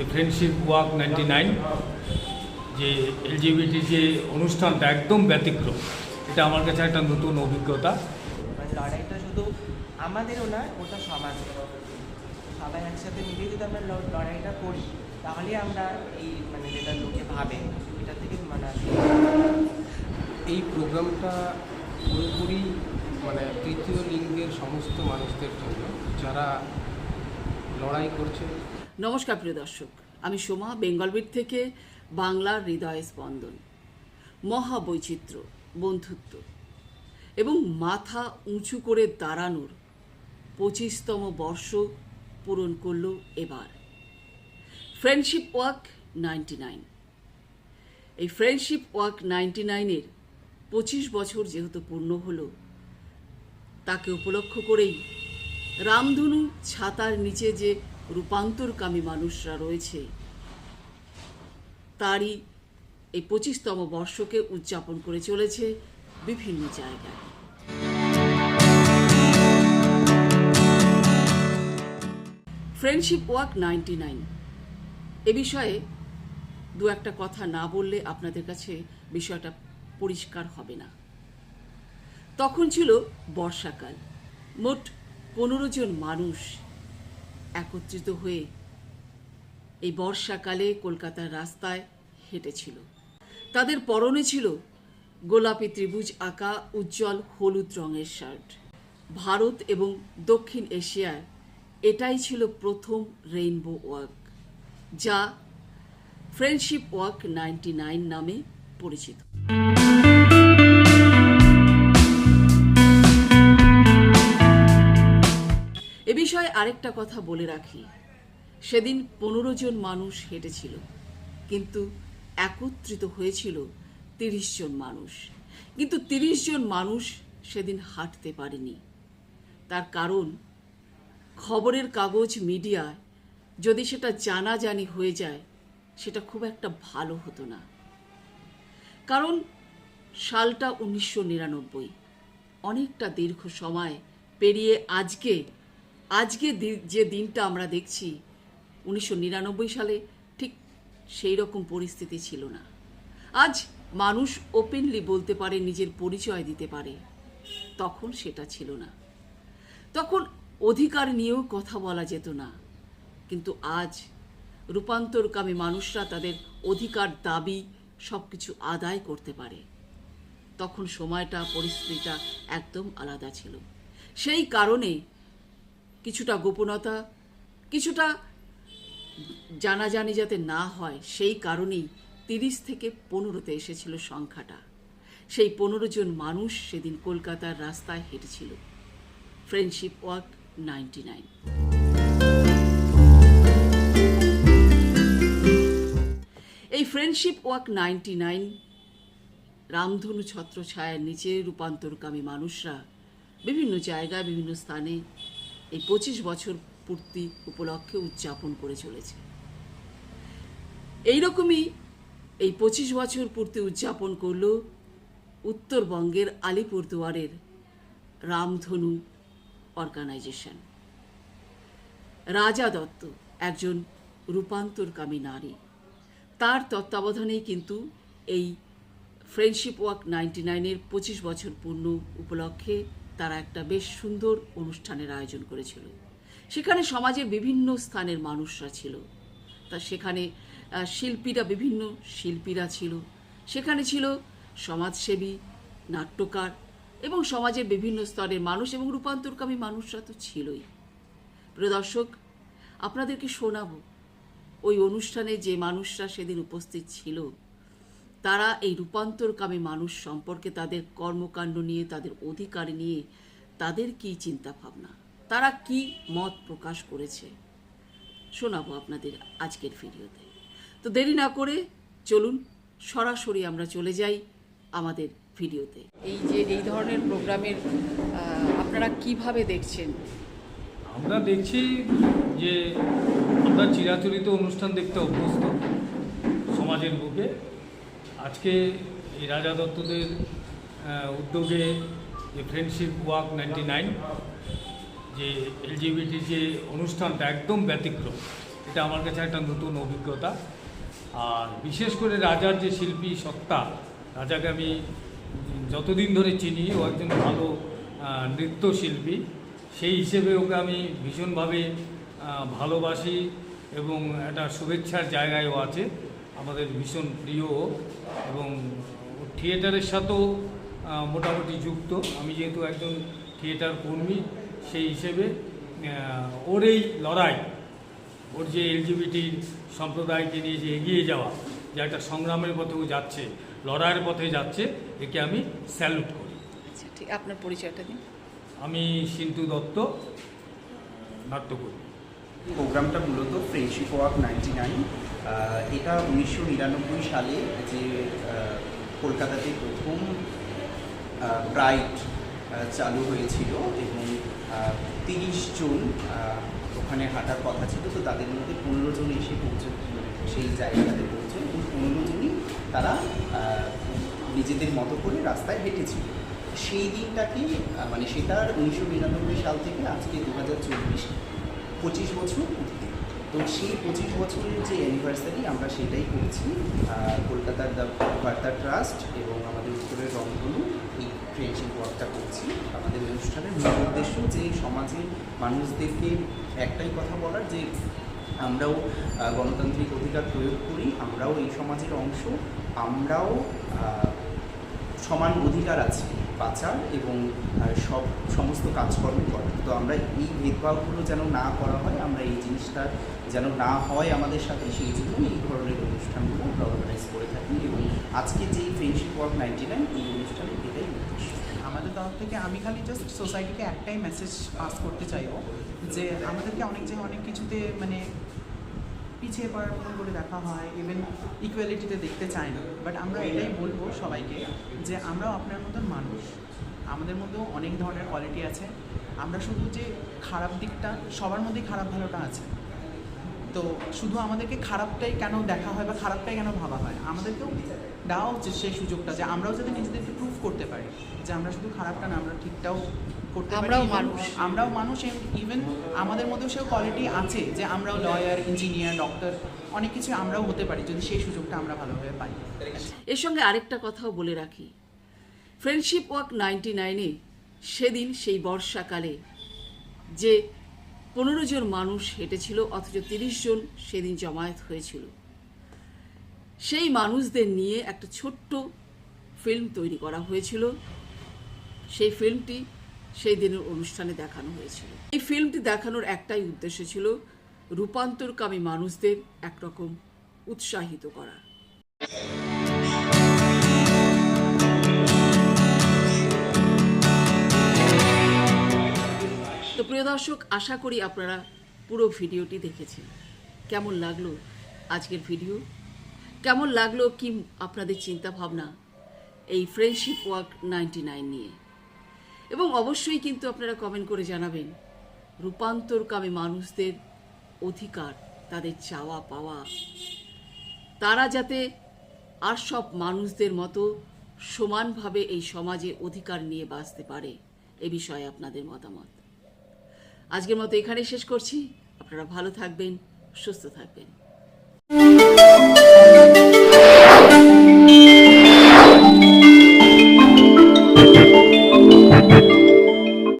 যে friendship walk ninety nine যে LGBT যে অনুষ্ঠানটা একদম ব্যতিক্রম। এটা আমার কাছে একটা নতুন অভিজ্ঞতা। মানে লড়াইটা শুধু আমাদেরও না ওটা সমাজের। সবাই একসাথে মিলে যদি আমরা লড়াইটা করি তাহলে আমরা এই মানে যেটা লোকে ভাবে এটা থেকে মানে এই প্রোগ্রামটা পুরোপুরি মানে তৃতীয় লিঙ্গের সমস্ত মানুষদের জন্য যারা লড়াই করছে নমস্কার প্রিয় দর্শক, আমি সোমা, বেঙ্গলবিট থেকে বাংলার হৃদয় স্পন্দন। মহাবৈচিত্র্য, বন্ধুত্ব এবং মাথা উঁচু করে দাঁড়ানোর পঁচিশতম বর্ষ পূরণ করল এবার। ফ্রেন্ডশিপ ওয়াক নাইনটি নাইন এই ফ্রেন্ডশিপ ওয়াক নাইনটি নাইনের পঁচিশ বছর যেহেতু পূর্ণ হলো, তাকে উপলক্ষ করেই রামধনু ছাতার নিচে যে রূপান্তরকামী মানুষরা রয়েছে। তারই এই পঁচিশতম বর্ষকে উদযাপন করে চলেছে বিভিন্ন জায়গায়। ফ্রেন্ডশিপ ওয়াক নাইনটি নাইন এ বিষয়ে দু একটা কথা না বললে আপনাদের কাছে বিষয়টা পরিষ্কার হবে না। তখন ছিল বর্ষাকাল। মোট পনেরো জন মানুষ একত্রিত হয়ে এই বর্ষাকালে কলকাতার রাস্তায় হেঁটেছিল। তাদের পরনে ছিল গোলাপি ত্রিভুজ আঁকা উজ্জ্বল হলুদ রঙের শার্ট। ভারত এবং দক্ষিণ এশিয়ার এটাই ছিল প্রথম রেইনবো ওয়াক যা ফ্রেন্ডশিপ ওয়াক নাইনটি নাইন নামে পরিচিত। বিষয়ে আরেকটা কথা বলে রাখি। সেদিন পনেরো জন মানুষ হেঁটেছিল, কিন্তু একত্রিত হয়েছিল তিরিশ জন মানুষ। কিন্তু তিরিশ জন মানুষ সেদিন হাঁটতে পারেনি। তার কারণ, খবরের কাগজ মিডিয়ায় যদি সেটা জানাজানি হয়ে যায়, সেটা খুব একটা ভালো হতো না। কারণ, সালটা উনিশশো নিরানব্বই। অনেকটা দীর্ঘ সময় পেরিয়ে আজকে আজকে যে দিনটা আমরা দেখছি, উনিশশো নিরানব্বই সালে ঠিক সেই রকম পরিস্থিতি ছিল না। আজ মানুষ ওপেনলি বলতে পারে, নিজের পরিচয় দিতে পারে। তখন সেটা ছিল না। তখন অধিকার নিয়েও কথা বলা যেত না। কিন্তু আজ রূপান্তরকামী মানুষরা তাদের অধিকার, দাবি সব কিছু আদায় করতে পারে। তখন সময়টা, পরিস্থিতিটা একদম আলাদা ছিল। সেই কারণে কিছুটা গোপনতা, কিছুটা জানাজানি যাতে না হয়, সেই কারণেই তিরিশ থেকে পনেরোতে এসেছিল সংখ্যাটা। সেই পনেরো জন মানুষ সেদিন কলকাতার রাস্তায় হেঁটেছিল। ফ্রেন্ডশিপ ওয়াক নাইনটি নাইন এই ফ্রেন্ডশিপ ওয়াক নাইনটি নাইন রামধনু ছত্রছায়ার নিচে রূপান্তরকামী মানুষরা বিভিন্ন জায়গায়, বিভিন্ন স্থানে এই পঁচিশ বছর পূর্তি উপলক্ষে উদযাপন করে চলেছে। এইরকমই এই পঁচিশ বছর পূর্তি উদযাপন করল উত্তরবঙ্গের আলিপুরদুয়ারের রামধনু অর্গানাইজেশন। রাজা দত্ত একজন রূপান্তরকামী নারী। তার তত্ত্বাবধানেই কিন্তু এই ফ্রেন্ডশিপ ওয়াক নাইনটি নাইনের পঁচিশ বছর পূর্ণ উপলক্ষে তারা একটা বেশ সুন্দর অনুষ্ঠানের আয়োজন করেছিল। সেখানে সমাজের বিভিন্ন স্থানের মানুষরা ছিল। তা সেখানে শিল্পীরা, বিভিন্ন শিল্পীরা ছিল। সেখানে ছিল সমাজসেবী, নাট্যকার এবং সমাজের বিভিন্ন স্তরের মানুষ এবং রূপান্তরকামী মানুষরা তো ছিলই। প্রিয় দর্শক, আপনাদেরকে শোনাবো, ওই অনুষ্ঠানে যে মানুষরা সেদিন উপস্থিত ছিল তারা এই রূপান্তরকামী মানুষ সম্পর্কে তাদের কর্মকাণ্ড নিয়ে, তাদের অধিকার নিয়ে তাদের কী চিন্তা ভাবনা তারা কি মত প্রকাশ করেছে? শোনাবো আপনাদের আজকের ভিডিওতে। তো দেরি না করে চলুন, সরাসরি আমরা চলে যাই আমাদের ভিডিওতে। এই যে, এই ধরনের প্রোগ্রামের আপনারা কীভাবে দেখছেন? আমরা দেখছি যে আমরা চিরাচরিত অনুষ্ঠান দেখতে অভ্যস্ত সমাজের বুকে। আজকে এই রাজা দত্তদের উদ্যোগে যে ফ্রেন্ডশিপ ওয়াক নাইনটি নাইন যে এলজিবিটি যে অনুষ্ঠানটা একদম ব্যতিক্রম, এটা আমার কাছে একটা নতুন অভিজ্ঞতা। আর বিশেষ করে রাজার যে শিল্পী সত্তা, রাজাকে আমি যতদিন ধরে চিনি, ও একজন ভালো নৃত্যশিল্পী, সেই হিসেবে ওকে আমি ভীষণভাবে ভালোবাসি এবং একটা শুভেচ্ছার জায়গায়ও আছে। আমাদের ভীষণ প্রিয় এবং থিয়েটারের সাথেও মোটামুটি যুক্ত। আমি যেহেতু একজন থিয়েটার কর্মী সেই হিসেবে ওর এই লড়াই ওর যে এলজিবিটি সম্প্রদায়কে নিয়ে যে এগিয়ে যাওয়া যে একটা সংগ্রামের পথেও যাচ্ছে লড়াইয়ের পথে যাচ্ছে একে আমি স্যালুট করি। আচ্ছা ঠিক আপনার পরিচয়টা দিন। আমি সিন্টু দত্ত নাট্যকর্মী। প্রোগ্রামটা মূলত ফ্রেন্ডশিপ ওয়াক নাইনটি নাইন এটা উনিশশো নিরানব্বই সালে যে কলকাতাতে প্রথম প্রাইড চালু হয়েছিল এবং তিরিশ জন ওখানে হাঁটার কথা ছিল তো তাদের মধ্যে পনেরো জন এসে পৌঁছে সেই জায়গাটাতে পৌঁছে এবং পনেরো জনই তারা নিজেদের মতো করে রাস্তায় হেঁটেছিল সেই দিনটাকে মানে সেটার উনিশশো নিরানব্বই সাল থেকে আজকে দু হাজার চব্বিশ, পঁচিশ বছর। তো সেই পঁচিশ বছরের যে অ্যানিভার্সারি আমরা সেটাই করছি কলকাতার দ্য বার্তা ট্রাস্ট এবং আমাদের উত্তরের রংধনু এই ফ্রেন্ডশিপ ওয়ার্কটা করছি। আমাদের অনুষ্ঠানের মূল উদ্দেশ্য যে সমাজের মানুষদেরকে একটাই কথা বলার যে আমরাও গণতান্ত্রিক অধিকার প্রয়োগ করি, আমরাও এই সমাজের অংশ, আমরাও সমান অধিকার আছে। বাঁচার এবং সব সমস্ত কাজকর্ম করার তো আমরা এই ভেদভাবগুলো যেন না করা হয়, আমরা এই জিনিসটা যেন না হয় আমাদের সাথে, সেই জন্য এই ধরনের অনুষ্ঠানগুলো আমরা অর্গানাইজ করে থাকি এবং আজকে যেই ফ্রেন্ডশিপ ওয়ার্ক নাইনটি নাইন এই অনুষ্ঠানে এটাই আমাদের তরফ থেকে আমি খালি জাস্ট সোসাইটিকে একটাই মেসেজ পাস করতে চাইব যে আমাদেরকে অনেক জায়গায় অনেক কিছুতে মানে পিছিয়ে পড়ার মতন করে দেখা হয় ইভেন ইকুয়ালিটিতে দেখতে চায় না। বাট আমরা এটাই বলব সবাইকে যে আমরাও আপনার মতন মানুষ। আমাদের মধ্যেও অনেক ধরনের কোয়ালিটি আছে। আমরা শুধু যে খারাপ দিকটা, সবার মধ্যেই খারাপ ভালোটা আছে। তো শুধু আমাদেরকে খারাপটাই কেন দেখা হয় বা খারাপটাই কেন ভাবা হয়? আমাদেরকেও দেওয়া উচিত সেই সুযোগটা যে আমরাও যাতে নিজেদেরকে প্রুভ করতে পারি। যে আমরা শুধু খারাপটা না, আমরা ঠিকটাও করতে পারি আমরাও মানুষ। আমরাও মানুষ ইভেন আমাদের মধ্যেও সেও কোয়ালিটি আছে যে আমরাও লয়ার ইঞ্জিনিয়ার ডক্টর অনেক কিছু আমরাও হতে পারি যদি সেই সুযোগটা আমরা ভালোভাবে পাই। এর সঙ্গে আরেকটা কথাও বলে রাখি। ফ্রেন্ডশিপ ওয়াক নাইনটি নাইনে সেদিন সেই বর্ষাকালে যে পনেরো জন মানুষ হেঁটেছিল অথচ তিরিশ জন সেদিন জমায়েত হয়েছিল। সেই মানুষদের নিয়ে একটা ছোট্ট ফিল্ম তৈরি করা হয়েছিল। সেই ফিল্মটি সেই দিনের অনুষ্ঠানে দেখানো হয়েছিল। এই ফিল্মটি দেখানোর একটাই উদ্দেশ্য ছিল রূপান্তরকামী মানুষদের একরকম উৎসাহিত করা। তো প্রিয় দর্শক, আশা করি আপনারা পুরো ভিডিওটি দেখেছেন। কেমন লাগল আজকের ভিডিও? কেমন লাগল কি আপনাদের চিন্তা ভাবনা এই ফ্রেন্ডশিপ ওয়ার্ক নাইনটি নাইন নিয়ে? এবং অবশ্যই কিন্তু আপনারা কমেন্ট করে জানাবেন, রূপান্তরকামী মানুষদের অধিকার, তাদের চাওয়া পাওয়া। তারা যাতে আর সব মানুষদের মতো সমানভাবে এই সমাজে অধিকার নিয়ে বাঁচতে পারে, এ বিষয়ে আপনাদের মতামত। আজকের মতো এখানেই শেষ করছি। আপনারা ভালো থাকবেন, সুস্থ থাকবেন।